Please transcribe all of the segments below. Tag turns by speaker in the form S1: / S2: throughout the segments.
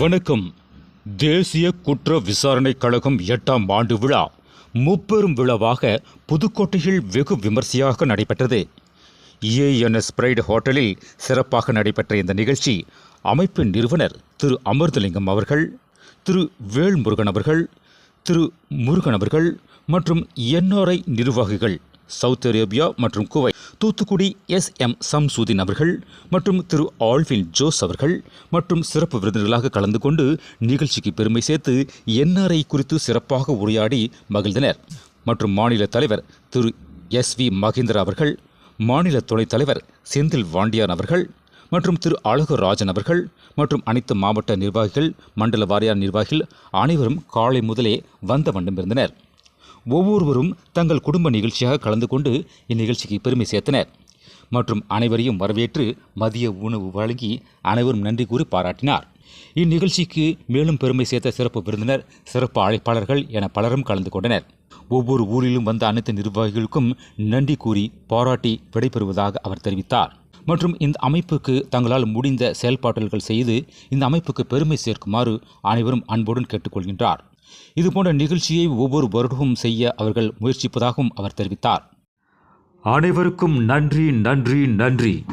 S1: வணக்கம். தேசிய குற்ற விசாரணை கழகம் எட்டாம் ஆண்டு விழா முப்பெரும் விழாவாக புதுக்கோட்டையில் வெகு விமர்சையாக நடைபெற்றது. ஏஎன்எஸ் பிரைட் ஹோட்டலில் சிறப்பாக நடைபெற்ற இந்த நிகழ்ச்சி அமைப்பின் நிறுவனர் திரு அமிர்தலிங்கம் அவர்கள் திரு வேல்முருகன் அவர்கள் திரு முருகன் அவர்கள் மற்றும் என்ஆர்ஐ நிர்வாகிகள் சவுத் அரேபியா மற்றும் Kuwait Thoothukudi S M Samsudeen அவர்கள் மற்றும் திரு. ஆல்வின் ஜோஸ் அவர்கள் மற்றும் சிறப்பு விருந்தினர்களாக கலந்து கொண்டு நிகழ்ச்சிக்கு பெருமை சேர்த்து என்ஆர்ஐ குறித்து சிறப்பாக உரையாடி மகிழ்ந்தனர். மற்றும் மாநில தலைவர் திரு. எஸ் வி மகேந்திரா அவர்கள் மாநில துணைத் தலைவர் செந்தில் வாண்டியான் அவர்கள் மற்றும் திரு. அழகு ராஜன் அவர்கள் மற்றும் அனைத்து மாவட்ட நிர்வாகிகள் மண்டல வாரியான நிர்வாகிகள் அனைவரும் காலை முதலே வந்த வண்ணம் இருந்தனர். ஒவ்வொருவரும் தங்கள் குடும்ப நிகழ்ச்சியாக கலந்து கொண்டு இந்நிகழ்ச்சிக்கு பெருமை சேர்த்தனர். மற்றும் அனைவரையும் வரவேற்று மதிய உணவு வழங்கி அனைவரும் நன்றி கூறி பாராட்டினார். இந்நிகழ்ச்சிக்கு மேலும் பெருமை சேர்த்த சிறப்பு விருந்தினர் சிறப்பு அழைப்பாளர்கள் என பலரும் கலந்து கொண்டனர். ஒவ்வொரு ஊரிலும் வந்த அனைத்து நிர்வாகிகளுக்கும் நன்றி கூறி பாராட்டி விடைபெறுவதாக அவர் தெரிவித்தார். மற்றும் இந்த அமைப்புக்கு தங்களால் முடிந்த செயல்பாட்டல்கள் செய்து இந்த அமைப்புக்கு பெருமை சேர்க்குமாறு அனைவரும் அன்புடன் கேட்டுக்கொள்கின்றார். இதுபோன்ற நிகழ்ச்சியை ஒவ்வொரு வருடமும் செய்ய அவர்கள் முயற்சிப்பதாகவும் அவர் தெரிவித்தார். அனைவருக்கும் நன்றி நன்றி நன்றி.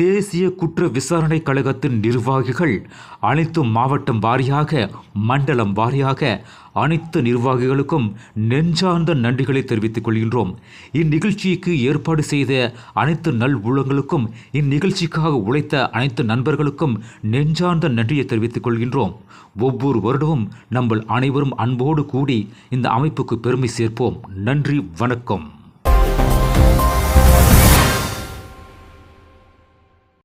S1: தேசிய குற்ற விசாரணை கழகத்தின் நிர்வாகிகள் அனைத்து மாவட்டம் வாரியாக மண்டலம் வாரியாக அனைத்து நிர்வாகிகளுக்கும் நெஞ்சார்ந்த நன்றிகளை தெரிவித்துக் கொள்கின்றோம். இந்நிகழ்ச்சிக்கு ஏற்பாடு செய்த அனைத்து நல் உள்ளங்களுக்கும் இந்நிகழ்ச்சிக்காக உழைத்த அனைத்து நண்பர்களுக்கும் நெஞ்சார்ந்த நன்றியை தெரிவித்துக் கொள்கின்றோம். ஒவ்வொரு வருடமும் நம்ம அனைவரும் அன்போடு கூடி இந்த அமைப்புக்கு பெருமை சேர்ப்போம். நன்றி வணக்கம்.